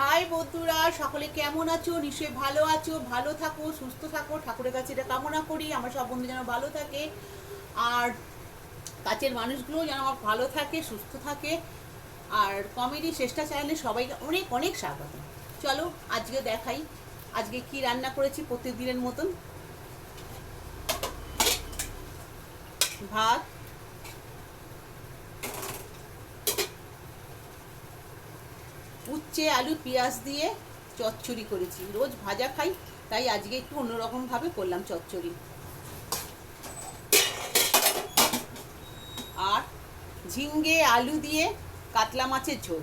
High বন্ধুরা, সকলে কেমন আছো? নিশ্চয়ই ভালো আছো, ভালো থাকো, সুস্থ থাকো। ঠাকুরের কাছে এটা কামনা করি, আমার সব বন্ধু যেন ভালো থাকে। আর কাছের মানুষগুলো যেন আমার ভালো থাকে, সুস্থ থাকে। আর কমেডি চেষ্টা চ্যানেলে সবাইকে অনেক অনেক স্বাগত। চলো, আজকে দেখাই, আজকে কি রান্না করেছি প্রত্যেক দিনের মতন? ভাত উচ্ছে, আলু, পেঁয়াজ দিয়ে চচ্চড়ি করেছি। রোজ ভাজা খাই, তাই আজকে একটু অন্যরকমভাবে করলাম চচ্চড়ি। আর ঝিঙ্গে, আলু দিয়ে কাতলা মাছের ঝোল।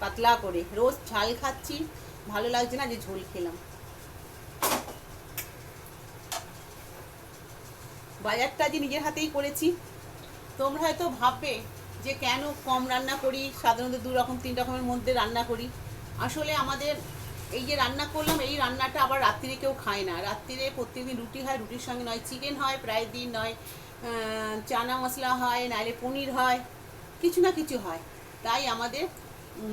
পাতলা করে। রোজ ঝাল খাচ্ছি। ভালো লাগছে না যে ঝোল খেলাম। বাজারটা আজ নিজের হাতেই করেছি, তোমরা হয়তো ভাববে যে কেন কম রান্না করি, সাধারণত দু রকম, তিন রকমের মধ্যে রান্না করি। আসলে আমাদের এই যে রান্না করলাম, এই রান্নাটা আবার রাত্রিরে কেউ খায় না। রাত্রিরে প্রত্যেকদিন রুটি হয়, রুটির সঙ্গে নয়, চিকেন হয়, প্রায় দিন নয় চানা মশলা হয় নাহলে পনির হয়, কিছু না কিছু হয়। তাই আমাদের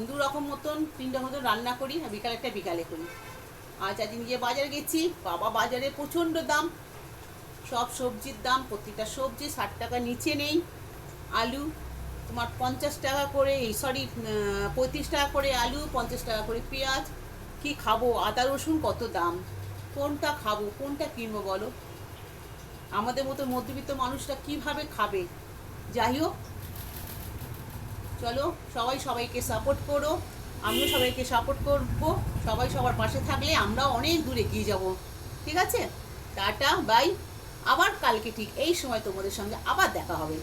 দু রকম মতন, তিন রকম মতন রান্না করি, আর বিকালেরটা বিকালে করি। আজ আজ নিজে বাজার গেছি, বাবা বাজারে প্রচণ্ড দাম। সব সবজির দাম, প্রতিটা সবজি ষাট টাকা নিচে নেই। আলু তোমার পঞ্চাশ টাকা করে, এই সরি পঁয়ত্রিশ টাকা করে আলু, পঞ্চাশ টাকা করে পেঁয়াজ, কি খাব? আদা, রসুন কত দাম? কোনটা খাব? কোনটা কিনবো বলো? আমাদের মতো মধ্যবিত্ত মানুষরা কীভাবে খাবে? যাই হোক, চলো, সবাই সবাইকে সাপোর্ট করো। আমিও সবাইকে সাপোর্ট করব। সবাই সবার পাশে থাকলে আমরাও অনেক দূরে এগিয়ে যাব। ঠিক আছে? টাটা বাই আবার কালকে ঠিক এই সময় তোমাদের সঙ্গে আবার দেখা হবে।